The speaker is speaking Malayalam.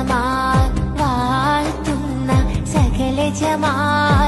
സമാൻ വാഴ്ത്തുന്ന സകല ജമാൽ